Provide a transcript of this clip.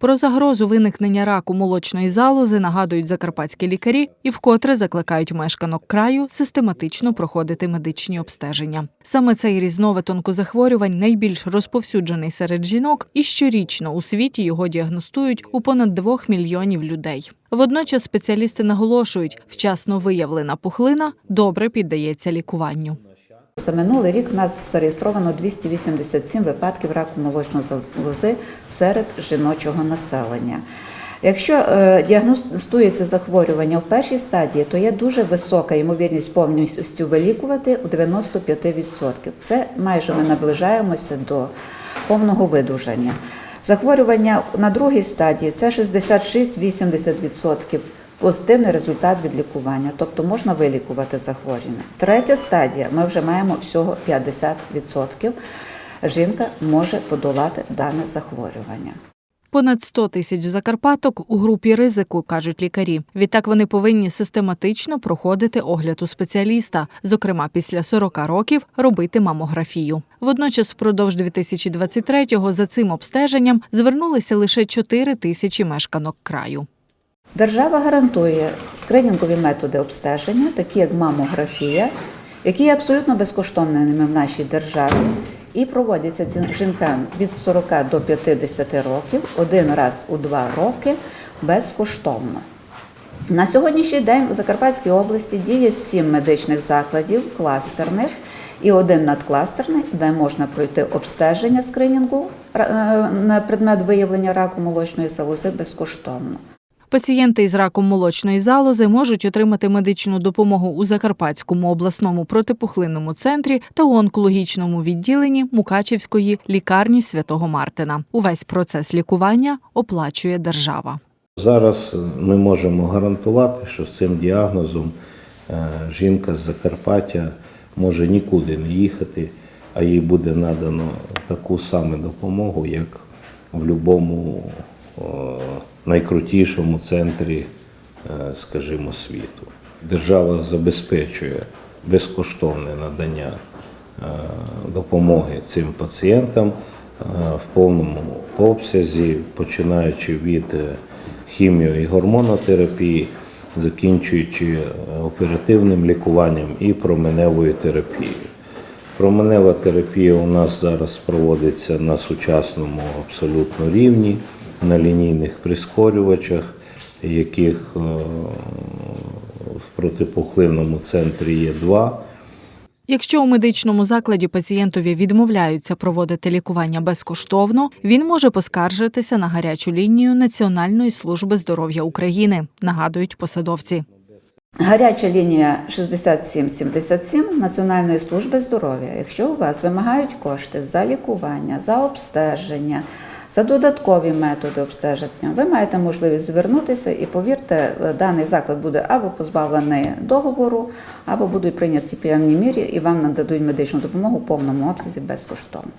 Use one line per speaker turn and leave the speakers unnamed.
Про загрозу виникнення раку молочної залози нагадують закарпатські лікарі і вкотре закликають мешканок краю систематично проходити медичні обстеження. Саме цей різновид онкозахворювань найбільш розповсюджений серед жінок, і щорічно у світі його діагностують у понад двох мільйонів людей. Водночас спеціалісти наголошують, вчасно виявлена пухлина добре піддається лікуванню.
За минулий рік в нас зареєстровано 287 випадків раку молочної залози серед жіночого населення. Якщо е, діагностується захворювання в першій стадії, то є дуже висока ймовірність повністю вилікувати у 95%. Це майже ми наближаємося до повного видужання. Захворювання на другій стадії це 66-80% позитивний результат від лікування, тобто можна вилікувати захворювання. Третя стадія, ми вже маємо всього 50%. Жінка може подолати дане захворювання.
Понад 100 тисяч закарпаток у групі ризику, кажуть лікарі. Відтак вони повинні систематично проходити огляд у спеціаліста, зокрема після 40 років робити мамографію. Водночас, впродовж 2023-го за цим обстеженням звернулися лише 4 тисячі мешканок краю.
Держава гарантує скринінгові методи обстеження, такі як мамографія, які є абсолютно безкоштовними в нашій державі, і проводяться ці жінкам від 40 до 50 років один раз у два роки безкоштовно. На сьогоднішній день у Закарпатській області діє сім медичних закладів кластерних і один надкластерний, де можна пройти обстеження скринінгу е, на предмет виявлення раку молочної залози безкоштовно.
Пацієнти із раком молочної залози можуть отримати медичну допомогу у Закарпатському обласному протипухлинному центрі та у онкологічному відділенні Мукачівської лікарні святого Мартина. Увесь процес лікування оплачує держава.
Зараз ми можемо гарантувати, що з цим діагнозом е, жінка з Закарпаття може нікуди не їхати, а їй буде надано таку саму допомогу, як в будь-якому найкрутішому центрі, е, скажімо, світу. Держава забезпечує безкоштовне надання е, допомоги цим пацієнтам е, в повному обсязі, починаючи від хіміо і гормонотерапії, закінчуючи оперативним лікуванням і променевою терапією. Променева терапія у нас зараз проводиться на сучасному абсолютно рівні, на лінійних прискорювачах, яких е, в протипухлинному центрі є два.
Якщо у медичному закладі пацієнтові відмовляються проводити лікування безкоштовно, він може поскаржитися на гарячу лінію Національної служби здоров'я України, нагадують посадовці.
Гаряча лінія 6777 Національної служби здоров'я. Якщо у вас вимагають кошти за лікування, за обстеження, за додаткові методи обстеження, ви маєте можливість звернутися і повірте, даний заклад буде або позбавлений договору, або будуть прийняті певні мірі і вам нададуть медичну допомогу в повному обсязі безкоштовно.